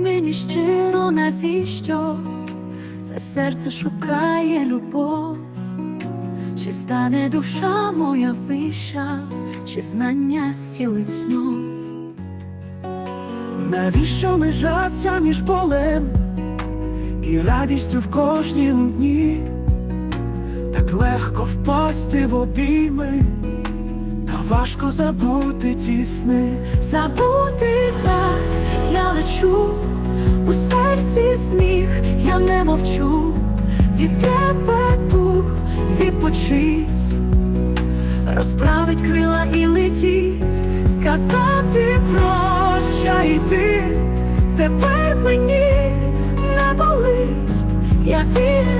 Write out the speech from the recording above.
мені щиро, навіщо це серце шукає любов, чи стане душа моя вища, чи знання зцілить знов. Навіщо лежаться між болем і радістю в кожнім дні? Так легко впасти в обійми, та важко забути ті сни. Забути я у серці сміх, я не мовчу, від тебе дух відпочить, розправить крила і летіть, сказати прощай ти, тепер мені не болить, я вірю.